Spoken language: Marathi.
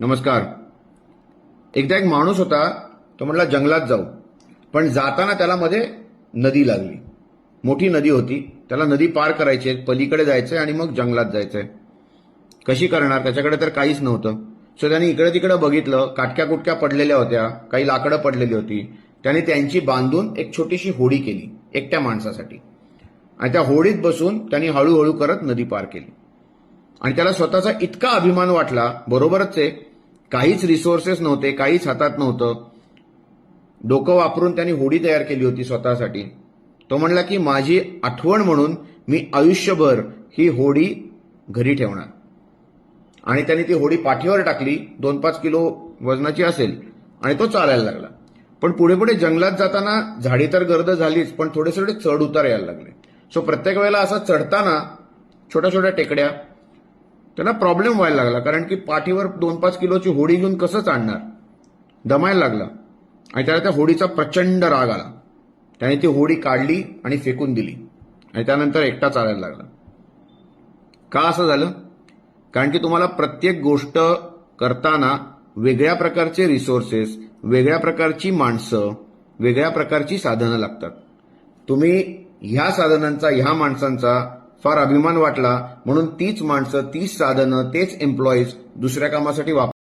नमस्कार. एकदा एक माणूस होता तो म्हटला जंगलात जाऊ. पण जाताना त्याला मध्ये नदी लागली. मोठी नदी होती. त्याला नदी पार करायची आहे, पलीकडे जायचंय आणि मग जंगलात जायचंय कशी करणार? त्याच्याकडे तर काहीच नव्हतं. सो त्याने इकडे तिकडे बघितलं. काटक्या कुटक्या पडलेल्या होत्या. काही लाकडं पडलेली होती. त्याने त्यांची बांधून एक छोटीशी होडी केली एकट्या माणसासाठी. आणि त्या होडीत बसून त्यांनी हळूहळू करत नदी पार केली. आणि त्याला स्वतःचा इतका अभिमान वाटला बरोबरच आहे काहीच रिसोर्सेस नव्हते काहीच हातात नव्हतं. डोकं वापरून त्यांनी होडी तयार केली होती स्वतःसाठी. तो म्हणला की माझी आठवण म्हणून मी आयुष्यभर ही होडी घरी ठेवणार. आणि त्यांनी ती होडी पाठीवर टाकली दोन पाच किलो वजनाची असेल आणि तो चालायला लागला. पण पुढे पुढे जंगलात जाताना झाडी तर गर्द झालीच पण थोडे थोडे चढ उतार यायला लागले. सो प्रत्येक वेळेला असं चढताना छोट्या छोट्या टेकड्या त्याला प्रॉब्लेम व्हायला लागला. कारण की पाठीवर दोन पाच किलोची होडी घेऊन कसं चालणार? दमायला लागला. आणि त्याला त्या होडीचा प्रचंड राग आला. त्याने ती होडी काढली आणि फेकून दिली. आणि त्यानंतर एकटा चालायला लागला. का असं झालं? कारण की तुम्हाला प्रत्येक गोष्ट करताना वेगळ्या प्रकारचे रिसोर्सेस वेगळ्या प्रकारची माणसं वेगळ्या प्रकारची साधनं लागतात. तुम्ही ह्या साधनांचा ह्या माणसांचा फार अभिमान वाटला म्हणून तीच माणसं तीच साधनं तेच एम्प्लॉईज दुसऱ्या कामासाठी वापर